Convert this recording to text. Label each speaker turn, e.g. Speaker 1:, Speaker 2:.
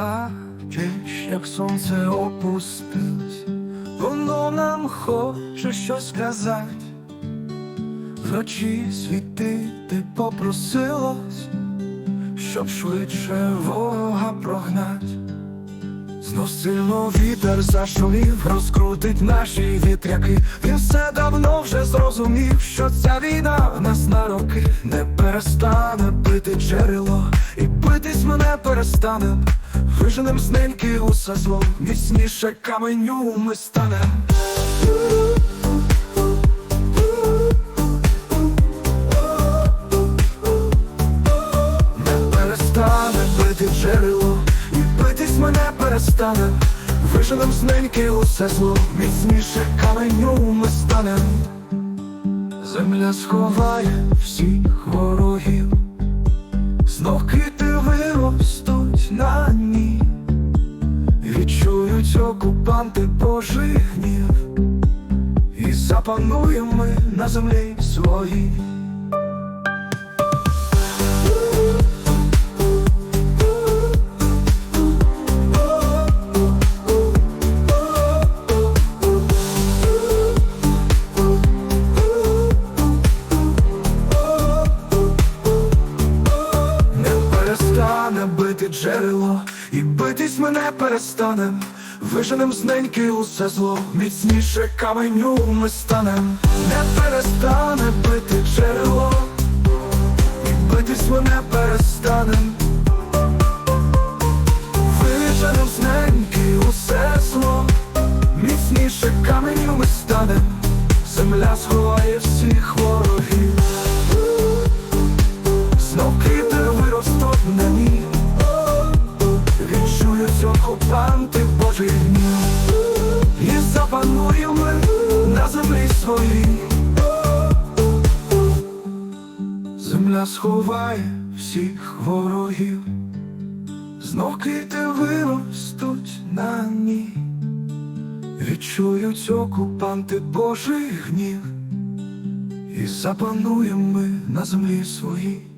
Speaker 1: А як сонце опустилось, воно нам хоче щось сказати. Вночі світити попросилось, щоб швидше ворога прогнать. Знов сильно вітер зашумів, розкрутить наші вітряки. Він все давно вже зрозумів, що ця війна в нас на роки не перестане бити джерело, і битись ми не перестанем. Виженем з неньки усе зло, міцніше каменю ми станем. Не перестане бити джерело, і битись ми не перестане. Виженем з неньки усе зло, міцніше каменю ми станем. Земля сховає всіх ворогів, відчують окупанти Божий гнів, і запануємо ми на землі своїй. Не перестане бити джерело, і битись ми не перестанем. Виженем з неньки усе зло, міцніше каменю ми станем. Не перестане бити джерело, і битись ми не перестанем. Виженем з неньки усе зло, міцніше каменю ми станем. Земля сховає всіх Земля сховає всіх ворогів. Знов квіти виростуть на ній Відчують окупанти Божий гнів. І запануємо ми на землі своїй.